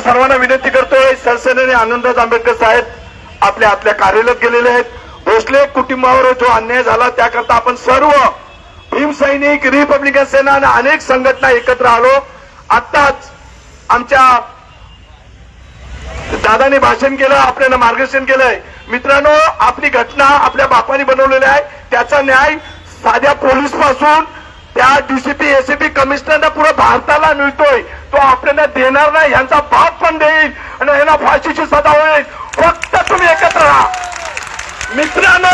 आपल्या सर्वांना विनंती करतोय सरसेनाने आनंदराज आंबेडकर साहेब आपल्या आपल्या कार्यालयात गेलेले आहेत. भोसले कुटुंबावर जो अन्याय झाला त्याकरता आपण सर्व भीमसैनिक रिपब्लिकन सेना आणि अनेक संघटना एकत्र आलो. आत्ताच आमच्या दादाने भाषण केलं आपल्याला मार्गदर्शन केलंय. मित्रांनो आपली घटना आपल्या बापाने बनवलेली आहे. त्याचा न्याय साध्या पोलीसपासून त्या डीसीपी एसीपी कमिशनर पुढे भारताला मिळतोय तो आपल्याला देणार नाही यांचा भाग पण देईल आणि यांना फाशीची सजा होईल. फक्त तुम्ही एकत्र राहा. मित्रांनो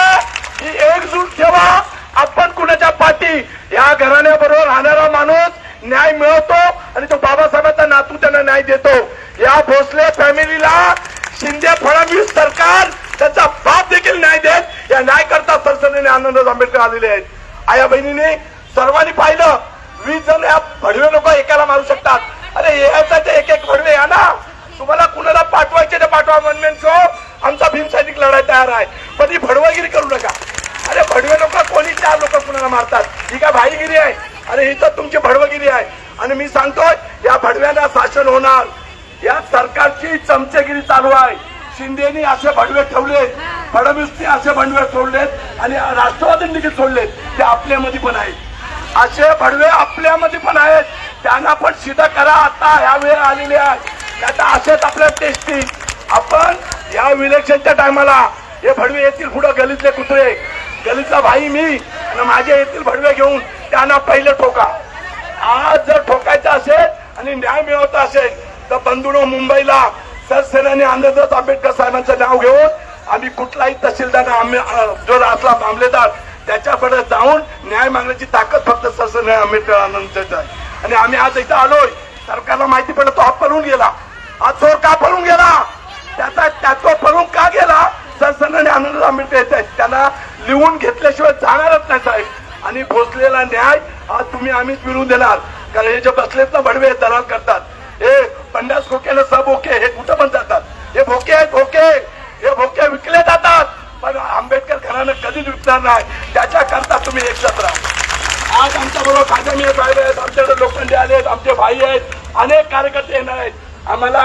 ही एकजूट ठेवा. आपण कुणाच्या पाठी? या घराण्याबरोबर राहणारा माणूस न्याय मिळवतो आणि तो बाबासाहेबांचा नातू त्यांना न्याय देतो. या भोसले फॅमिलीला शिंदे फडणवीस सरकार त्याचा बाप देखील न्याय देत. या न्याय करता सरसनेने आनंदराज आंबेडकर आलेले आहेत. आया बहिणीने सर्वांनी पाहिलं. वीस जण या भडवे लोक एकाला मारू शकतात. अरे याचा ते एक एक भडवे या ना. तुम्हाला कुणाला पाठवायचे ते पाठवा मनमेन सो आमचा भीमसैनिक लढाई तयार आहे. पण ही भडवागिरी करू नका. अरे भडवे लोक कोणी चार लोक कुणाला मारतात? ही काय भाईगिरी आहे? अरे ही तर तुमची भडवगिरी आहे. आणि मी सांगतोय या भडव्यांना शासन होणार. या सरकारची चमचेगिरी चालू आहे. शिंदेनी असे भडवे ठेवले फडणवीसने असे भडवे सोडलेत. आणि राष्ट्रवादींनी देखील सोडलेत. ते आपल्यामध्ये पण आहेत. असे भडवे आपल्यामध्ये पण आहेत. त्यांना पण सिद्ध करा. आता ह्या वेळ आलेली आहे. आता असेच आपल्या टेस्टी आपण या इलेक्शनच्या टायमाला हे भडवे येतील पुढं गलीतले कुत्रे गलीतला भाई मी आणि माझे येथील भडवे घेऊन त्यांना पहिले ठोका. आज जर ठोकायचं असेल आणि न्याय मिळवता असेल तर बंधुनो मुंबईला सरसेनाने आनंदराज आंबेडकर साहेबांचं नाव घेऊन आम्ही कुठलाही तहसीलदार आम्ही जो असला मामलेदार त्याच्याकडे जाऊन न्याय मागण्याची ताकद फक्त सरसेनाने आंबेडकर आहे. आणि आम्ही आज इथं आलोय. सरकारला माहिती पडलं तो हा पळून गेला. हा चोर का पळून गेला? त्याचा त्याचा पळून का गेला? सरसेनाने आनंद आंबेडकर येत आहेत. त्यांना लिहून घेतल्याशिवाय जाणारच नाही साहेब. आणि भोसलेला न्याय हा तुम्ही आम्हीच मिळवून देणार. कारण हे जे बसलेत ना बडवे दलाल करतात. हे पन्नास ना सब ओके हे कुठं पण जातात. हे भोके आहेत भोके. हे भोके विकले जातात. पण आंबेडकर घरानं कधीच विकणार नाही. त्याच्याकरता तुम्ही एकत्र राहा. आज आमच्या बरोबर साहेब आहेत आमच्याकडे लोखंडे आले आहेत आमचे भाई आहेत अनेक कार्यकर्ते येणार आहेत. आम्हाला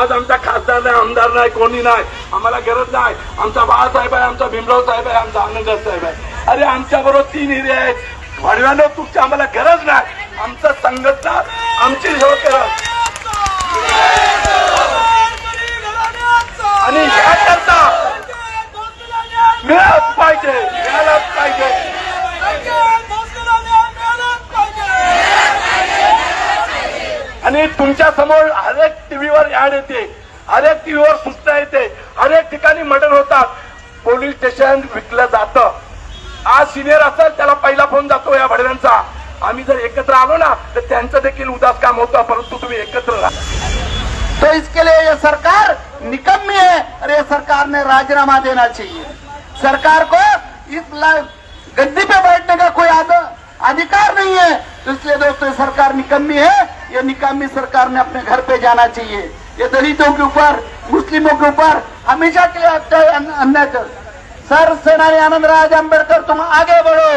आज आमचा खासदार नाही आमदार नाही कोणी नाही. आम्हाला गरज नाही. आमचा बाळासाहेब आहे आमचा भीमराव साहेब आहे आमचा आनंद साहेब आहे. अरे आमच्या बरोबर तीन हिरे आहेत. वाढव्यानं तुमची आम्हाला गरज नाही. आमचं संघटना आमची सेवा करा आणि ह्याकरता मिळालंच पाहिजे मिळालंच पाहिजे. आणि तुमच्यासमोर हरेक टीव्हीवर ऍड येते हरेक टीव्हीवर सूचना येते हरेक ठिकाणी मर्डर होतात. पोलीस स्टेशन विकलं जातं. आज सिनियर असेल त्याला पहिला फोन जातो या भडव्यांचा आम्ही जर एकत्र आलो ना तर त्यांचं देखील उदास काम होतं परंतु तुम्ही एकत्र राहा. तो इसके लिए ये सरकार निकम्मी है और ये सरकार ने राजीनामा देना चाहिए। सरकार को इस गद्दी पे बैठने का कोई अधिकार नहीं है। तो इसलिए दोस्तों सरकार निकम्मी है। ये निकम्मी सरकार ने अपने घर पे जाना चाहिए। ये दलितों के ऊपर मुस्लिमों के ऊपर हमेशा के लिए अन्याय कर। सर सेनानी आनंदराज अम्बेडकर तुम आगे बढ़ो।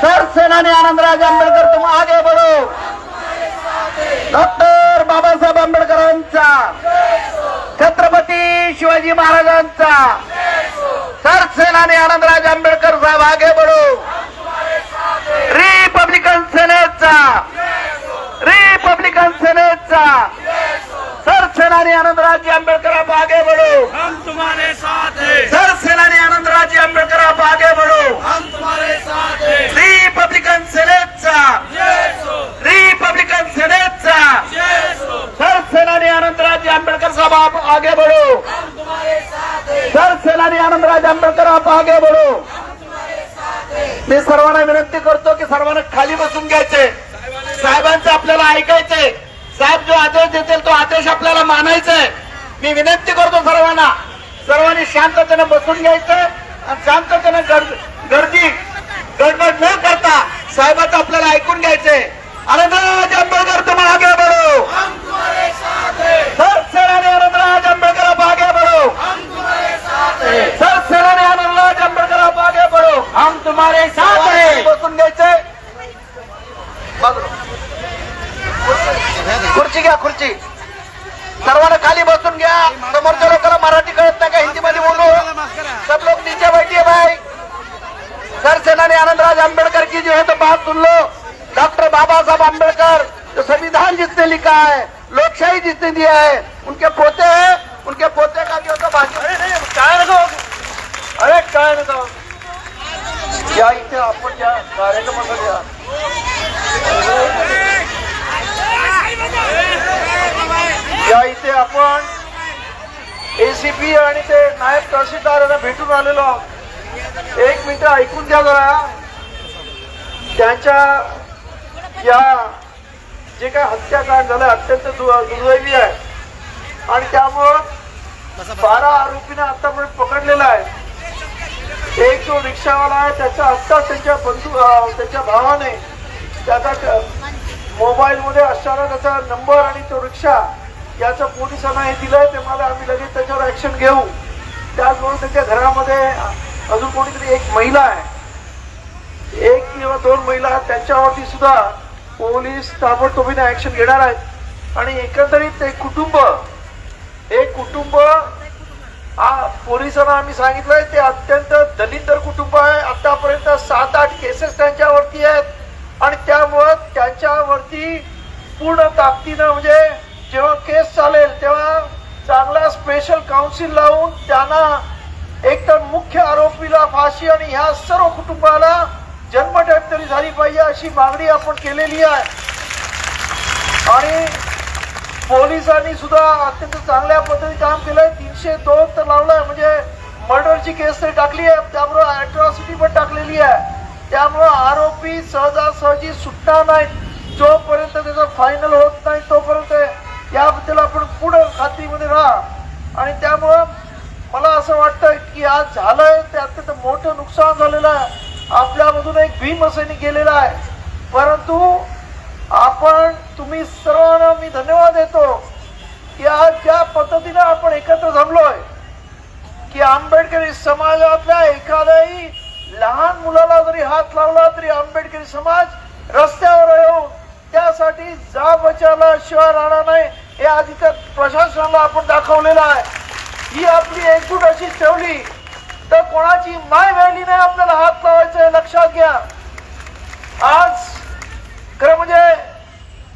सर सेनानी आनंद राज अम्बेडकर तुम आगे बढ़ो। डॉक्टर बाबासाहेब आंबेडकरांचा छत्रपती शिवाजी महाराजांचा सरसेनानी आनंदराज आंबेडकर साहेब आगे बढो. रिपब्लिकन सेनेचा. रिपब्लिकन सेनेचा. सरसेनानी आनंदराज आंबेडकर आप आगे बढ़ो. हम तुम्हारे साथ हैं. सरसेनानी आनंदराज आंबेडकर आप आगे बढ़ो. हम तुम्हारे साथ हैं रिपब्लिकन सेनेचा जय सो रिपब्लिकन सेनेचा जय सो सर सेनानी आनंदराज आंबेडकर साहब आप आगे बढ़ो हम तुम्हारे साथ हैं सर सेनानी आनंदराज आंबेडकर आप आगे बढ़ो मी सर्वांना विनंती करतो की सर्वांना खाली बसून घ्यायचे. साहेबांचं आपल्याला ऐकायचंय साहेब जो आदेश देतील तो आदेश आपल्याला मानायचा. आहे मी विनंती करतो सर्वांना. सर्वांनी शांततेने बसून घ्यायचं आणि शांततेने गर्द- गडबड न करता साहेबांचं आपल्याला ऐकून घ्यायचंय आनंदराज आंबेडकर तुम आगे बढ़ो सर सेनानी आनंदराज आंबेडकर आप आगे बढ़ो हम तुम्हारे साथ हैं। बसून घ्यायचंय बाजूला. खुर्ची घ्या खुर्ची। सर्वांना खाली बसून घ्या. समोरच्या लोकांना मराठी कळत नाही का हिंदी मध्ये बोलू सब लोग नीचे बैठिए भाई. सर सेनानी आनंदराज आंबेडकर की जो है तो बात सुन लो डॉक्टर बाबा साहब आंबेडकर जो संविधान जिसने लिखा है लोकशाही जिसने दिया है उनके पोते हैं उनके पोते का जो है तो भाषण काय नको अरे काय नको या इथे आपण या कार्यक्रमासाठी या या इथे आपण एसीपी आणि ते नायब तहसीलदार यांना भेटून आलेलो आहोत. एक मिनिट ऐकून द्या जरा. त्यांच्या या जे काय हत्याकांड झालं अत्यंत दु- दुर्दैवी आहे. आणि त्यामुळं बारा आरोपींना आतापर्यंत पकडलेला आहे. एक जो रिक्षावाला आहे त्याचा आत्ताच त्याच्या बंधू त्यांच्या त्याच्या भावाने त्याचा मोबाईलमध्ये असणारा त्याचा नंबर आणि तो रिक्षा याचं पोलिसांना हे दिलंय ते मला आम्ही लगेच त्याच्यावर ऍक्शन घेऊ. त्याचबरोबर त्याच्या घरामध्ये अजून कोणीतरी एक महिला आहे. एक किंवा दोन महिला त्यांच्यावरती सुद्धा पोलीस ताबडतोबीने ऍक्शन घेणार आहेत. आणि एकंदरीत एक कुटुंब एक कुटुंब पोलिसांना आम्ही सांगितलंय ते अत्यंत दलिंदर कुटुंब आहे. आतापर्यंत सात आठ केसेस त्यांच्यावरती आहेत. आणि त्यामुळं त्यांच्यावरती पूर्ण ताकदीनं म्हणजे जेव्हा केस चालेल तेव्हा चांगला स्पेशल काउन्सिल लावून त्यांना एक तर मुख्य आरोपीला फाशी आणि ह्या सर्व कुटुंबाला जन्मठेप तरी झाली पाहिजे अशी मागणी आपण केलेली आहे. आणि पोलिसांनी सुद्धा अत्यंत चांगल्या पद्धतीने काम केलंय. तीनशे दोन तर लावलाय. म्हणजे मर्डरची केस तरी टाकली आहे. त्यामुळं अॅट्रॉसिटी पण टाकलेली आहे. त्यामुळं आरोपी सहजासहजी सुटणार नाहीत. जोपर्यंत त्याचं फायनल होत नाही तोपर्यंत याबद्दल आपण पुढं खात्रीमध्ये राहा. आणि त्यामुळं मला असं वाटतं की आज झालंय ते अत्यंत मोठं नुकसान झालेलं आहे. आपल्यामधून एक भीमसैनिक गेलेला आहे. परंतु आपण तुम्ही सर्वांना मी धन्यवाद देतो. की आज ज्या पद्धतीने आपण एकत्र जमलोय की आंबेडकरी समाजातल्या एखाद्याही लहान मुलाला जरी हात लावला तरी आंबेडकरी समाज रस्त्यावर येऊन त्यासाठी जा बचावला शिवाय राहणार नाही हे आज इथं प्रशासनाला आपण दाखवलेलं आहे. ही आपली एकजूट अशी ठेवली तर कोणाची माय व्हॅली नाही आपल्याला हात लावायचं लक्षात घ्या. आज खरं म्हणजे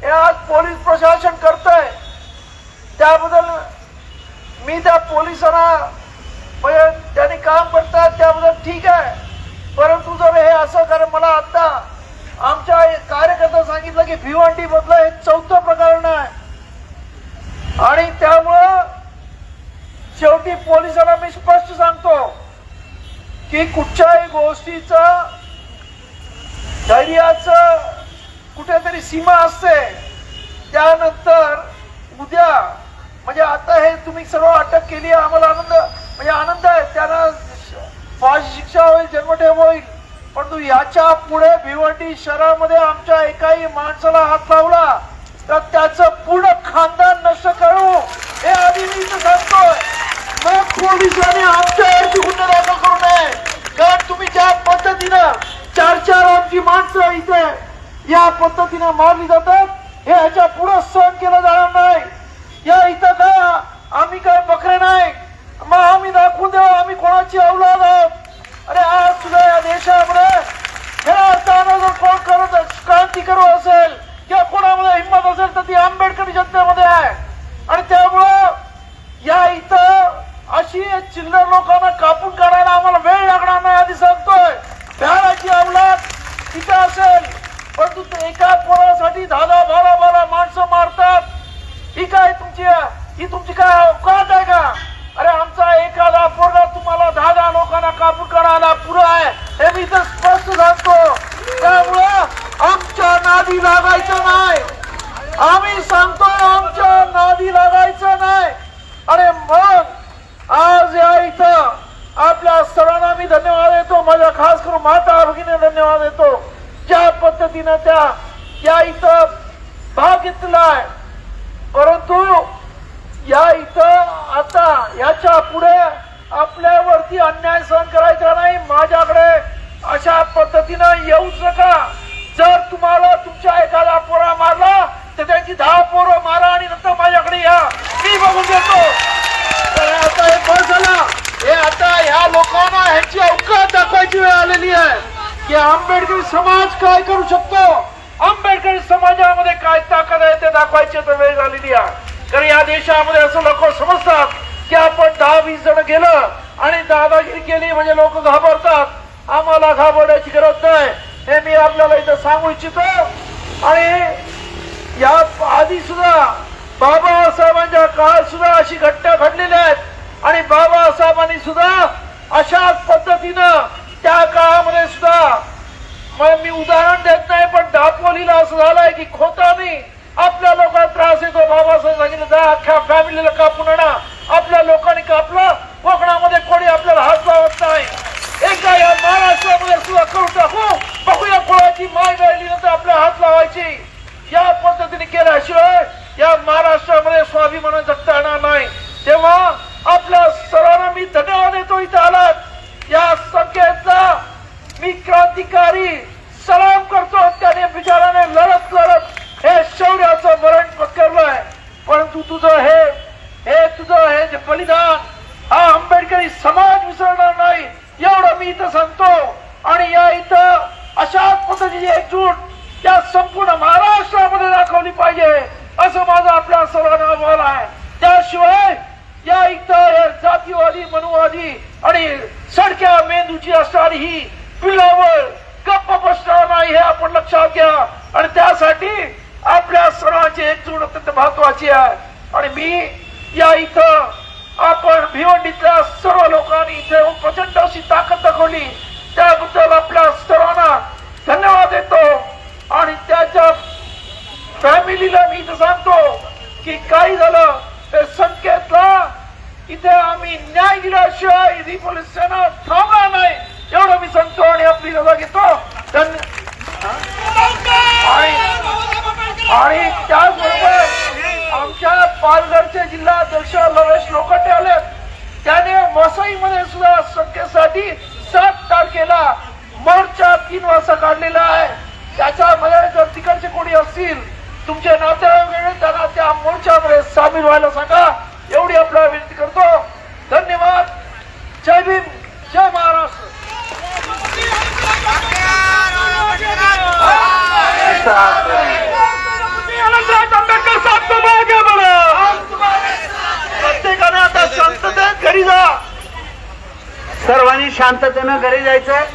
हे आज पोलीस प्रशासन करतंय. त्याबद्दल मी त्या पोलिसांना म्हणजे त्यांनी काम करतात त्याबद्दल ठीक आहे. परंतु जर हे असं कारण मला आता आमच्या कार्यकर्ता सांगितलं की भिवंडी मधलं हे चौथं प्रकरण आहे. आणि त्यामुळं शेवटी पोलिसांना मी स्पष्ट सांगतो की कुठच्याही गोष्टीचं धैर्याचं कुठेतरी सीमा असते. त्यानंतर उद्या म्हणजे आता हे तुम्ही सर्व अटक केली आम्हाला आनंद म्हणजे आनंद आहे. त्यांना फाशी शिक्षा होईल जन्मठेप होईल. परंतु याच्यापुढे भिवंडी शहरामध्ये आमच्या एकाही माणसाला हात लावला तर त्याचं पूर्ण खानदान नष्ट करू हे आधी मी सांगतोय. मग पोलिसांनी आमच्यावरती गुन्हे दाखल करू नये. कारण तुम्ही ज्या पद्धतीनं चार चार आमची माणसं इथे या पद्धतीनं मारली जातात. हे ह्याच्या पुढे सहन केलं जाणार नाही. या इथं का आम्ही काय बकरे नाही. मग आम्ही दाखवून देऊ आम्ही कोणाची अवलाद आहोत? अरे आज सुद्धा या देशामध्ये हे अर्थानं जर कोण करत क्रांती करू असेल किंवा कोणामध्ये हिंमत असेल तर ती आंबेडकरी जनतेमध्ये आहे. आणि त्यामुळं या इथं अशी चिल्लर लोकांना कापून काढायला आम्हाला वेळ लागणार नाही आधी सांगतोय भ्याडाची अवलाद तिथं असेल परंतु ते एका पोरासाठी दहा दहा बारा बारा माणसं मारतात ही काय तुमची का? तुमची काय औकात आहे का? अरे आमचा एखादा पोरगा तुम्हाला दहा दहा लोकांना काबू काढायला पुरा आहे हे मी तर स्पष्ट सांगतो. त्यामुळं आमच्या नादी लागायचं नाही. आम्ही सांगतोय आमच्या नादी लागायचं नाही. अरे मग आज या इथं आपल्या सर्वांना मी धन्यवाद देतो माझ्या खास करून माता भगिनी धन्यवाद देतो. ज्या पद्धतीनं त्या या इथं भाग घेतलाय परंतु या इथं आता याच्यापुढे आपल्यावरती अन्याय सहन करायचा नाही. माझ्याकडे अशा पद्धतीनं येऊच नका. जर तुम्हाला तुमच्या एखादा पोरा मारला तर त्यांची दहा पोरं मारा आणि नंतर माझ्याकडे या. मी बघून देतो. तर आता हे बस झालं. हे आता ह्या लोकांना ह्याची अवकाश दाखवायची वेळ आलेली आहे. की आंबेडकर समाज काय करू शकतो? आंबेडकरी समाजामध्ये काय ताकद आहे ते दाखवायची तर वेळ झालेली आहे. कारण या देशामध्ये असं लोक समजतात की आपण दहा वीस जण गेलं आणि दादागिरी केली म्हणजे लोक घाबरतात. आम्हाला घाबरण्याची गरज नाही. हे मी आपल्याला इथं सांगू इच्छितो. आणि या आधी सुद्धा बाबासाहेबांच्या काळात सुद्धा अशी घटना घडलेल्या आहेत. आणि बाबासाहेबांनी सुद्धा अशाच पद्धतीनं त्या काळामध्ये सुद्धा मग मी उदाहरण देत नाही पण दापोलीला असं झालंय की खोतानी आपल्या लोकांना त्रास येतो बाबासाहेब सांगितलं जा अख्ख्या फॅमिलीला कापून आणा. आपल्या लोकांनी कापलं. कोकणामध्ये कोणी आपल्याला हात लावत नाही. एकदा या महाराष्ट्रामध्ये सुद्धा करून टाकू. बघूया कोणाची माय गायली नंतर आपल्या हात लावायची. या पद्धतीने केल्याशिवाय या महाराष्ट्रामध्ये स्वाभिमान जगता येणार नाही. तेव्हा आपल्या सर्वांना मी धन्यवाद देतो इथे आलात. या संख्येचा मी क्रांतिकारी सलाम करतो. त्याने बिचाराने लढत लढत हे शौर्याचं मरण पत्करलंय. परंतु तुझं हे हे तुझं हे जे बलिदान हा आंबेडकरी समाज विसरणार नाही एवढं मी इथं सांगतो. आणि या इथं अशा पद्धतीची एकजूट या संपूर्ण महाराष्ट्रामध्ये दाखवली पाहिजे असं माझं आपल्या सर्वांना आव्हान आहे. त्याशिवाय या इथं हे जातीवादी मनुवादी आणि सडक्या मेंदूची असणारी ही पिलावर गप्प बसणार नाही हे आपण लक्षात घ्या. आणि त्यासाठी आपल्या सर्वांची एकजूट अत्यंत महत्वाची आहे. आणि मी या इथं आपण भिवंडीतल्या सर्व लोकांनी इथे येऊन प्रचंड अशी ताकद दाखवली. त्याबद्दल आपल्या सर्वांना धन्यवाद देतो. आणि त्याच्या फॅमिलीला मी इथं सांगतो की काय झालं ते संकेतला इथे आम्ही न्याय दिल्याशिवाय ही पोलीस सेना थांबणार नाही. एवढं मी सांगतो आणि आपली रजा घेतो धन्य आणि आणि त्याचबरोबर आमच्या पालघरचे जिल्हा अध्यक्ष लवेश लोखंडे आले त्याने वसईमध्ये सुद्धा संख्येसाठी सात तारखेला मोर्चा तीन वाजता काढलेला आहे. त्याच्यामध्ये जर तिकडचे कोणी असतील तुमचे नातेवाईक वगैरे त्यांना त्या मोर्चामध्ये सामील व्हायला सांगा एवढी आपल्याला विनंती करतो धन्यवाद जय भीम जय महाराष्ट्र आंबेडकर साहेब तुम आगे बढ़ो प्रत्येकाने आता शांततेत घरी जा सर्वांनी शांततेनं घरी जायचंय.